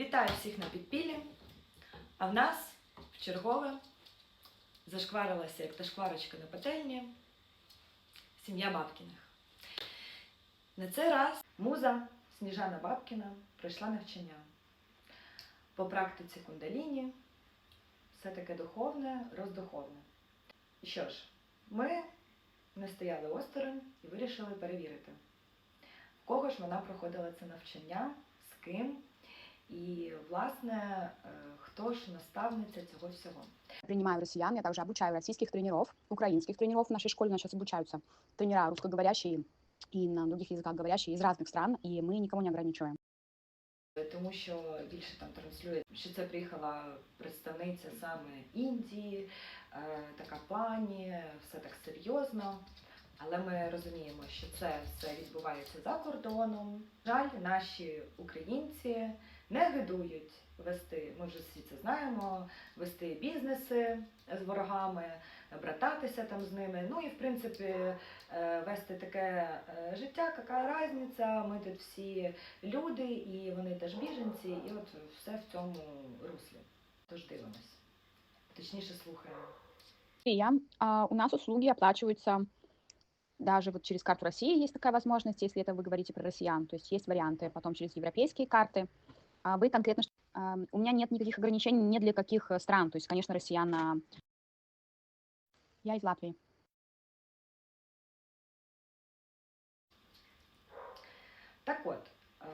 Вітаю всіх на підпіллі. А в нас в чергове зашкварилася, як та шкварочка на пательні, сім'я Бабкіних. На цей раз муза Сніжана Бабкіна пройшла навчання по практиці кундаліні, все таке духовне, роздуховне. І що ж, ми не стояли осторонь і вирішили перевірити, в кого ж вона проходила це навчання, з ким. І, власне, е, хто ж наставниця цього всього? принимаю россиян, я также обучаю российских тренеров, украинских тренеров. В нашей школе у нас сейчас обучаются тренера русскоговорящие и на других языках говорящие из разных стран, и мы никого не ограничиваем. Тому що більше там транслює, що це приїхала представниця саме Індії, е, така пані, все так серйозно. Але ми розуміємо, що це все відбувається за кордоном. Жаль, наші українці не гидують вести, ми вже всі це знаємо, вести бізнеси з ворогами, брататися там з ними. Ну і в принципі е, вести таке е, життя, яка різниця, ми тут всі люди, і вони теж біженці, і от все в цьому руслі. Тож дивимось. Точніше слухаємо. И я, а, у нас услуги оплачиваются даже вот через карту России есть такая возможность, если это вы говорите про россиян, то есть есть варианты потом через европейские карты. А вы конкретно, что- а, у меня нет никаких ограничений ни для каких э, стран, то есть, конечно, россиян, а, я из Латвии. Так от, е,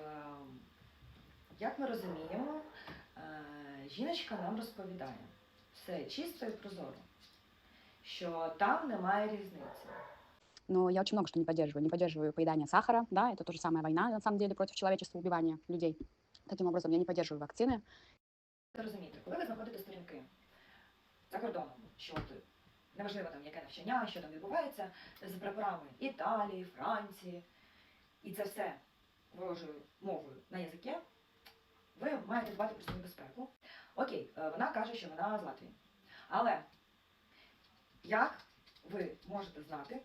як ми розуміємо, е, жіночка нам розповідає все чисто і прозоро, що там немає різниці. Но я очень много что не поддерживаю. Не поддерживаю поедание сахара, да, это тоже самая война, на самом деле, против человечества, убивания людей. Таким образом, я не поддерживаю вакцины. Розумієте, коли ви знаходите сторінки за кордоном, що от, неважливо там яке навчання, що там відбувається, з прапорами Італії, Франції, і це все ворожою мовою на язикі, ви маєте дбати про свою безпеку. Окей, е, вона каже, що вона з Латвії. Але як ви можете знати,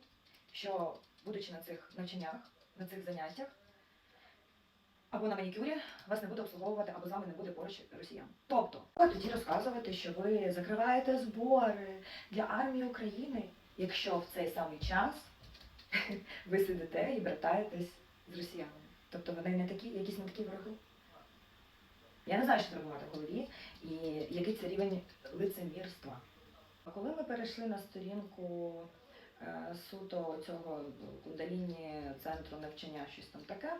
що, будучи на цих навчаннях, на цих заняттях, або на манікюрі вас не буде обслуговувати, або з вами не буде поруч росіян. Тобто, тоді розказувати, що ви закриваєте збори для армії України, якщо в цей самий час ви сидите і братаєтесь з росіянами. Тобто вони не такі, якісь не такі вороги. Я не знаю, що треба в голові, і який це рівень лицемірства. А коли ми перейшли на сторінку е, суто цього кундаліні центру навчання, щось там таке,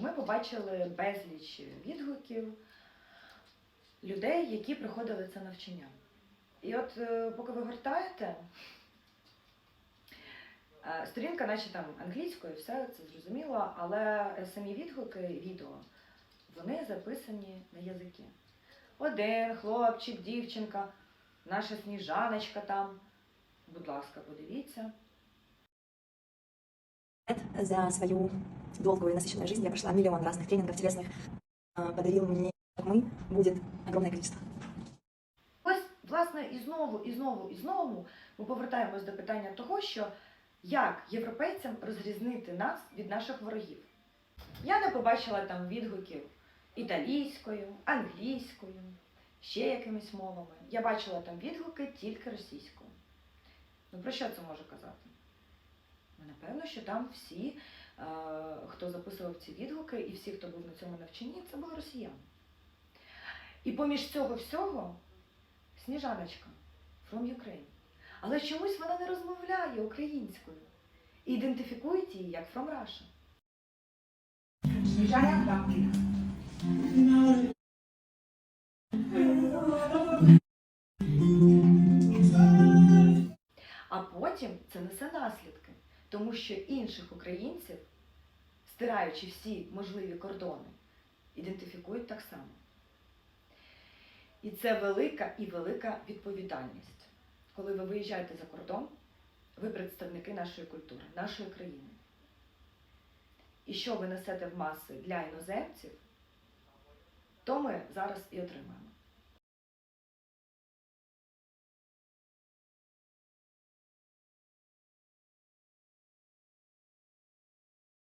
ми побачили безліч відгуків людей, які проходили це навчання. І от е, поки ви гортаєте, е, сторінка, наче там англійською, все це зрозуміло, але самі відгуки відео, вони записані на язики. Один хлопчик, дівчинка, наша сніжаночка там. Будь ласка, подивіться. За свою долгую и насыщенную жизнь я прошла миллион разных тренингов телесных. А, Подарил мне, как мы, будет огромное количество. Ось, власне, і знову, і знову, і знову ми повертаємось до питання того, що як європейцям розрізнити нас від наших ворогів. Я не побачила там відгуків італійською, англійською, ще якимись мовами. Я бачила там відгуки тільки російською. Ну про що це може казати? Ну, напевно, що там всі, е, хто записував ці відгуки, і всі, хто був на цьому навчанні, це були росіяни. І поміж цього всього Сніжаночка from Ukraine. Але чомусь вона не розмовляє українською і ідентифікують її як from Russia. Сніжана. А потім це несе наслідки, тому що інших українців, стираючи всі можливі кордони, ідентифікують так само. І це велика і велика відповідальність. Коли ви виїжджаєте за кордон, ви представники нашої культури, нашої країни. І що ви несете в маси для іноземців, то ми зараз і отримаємо.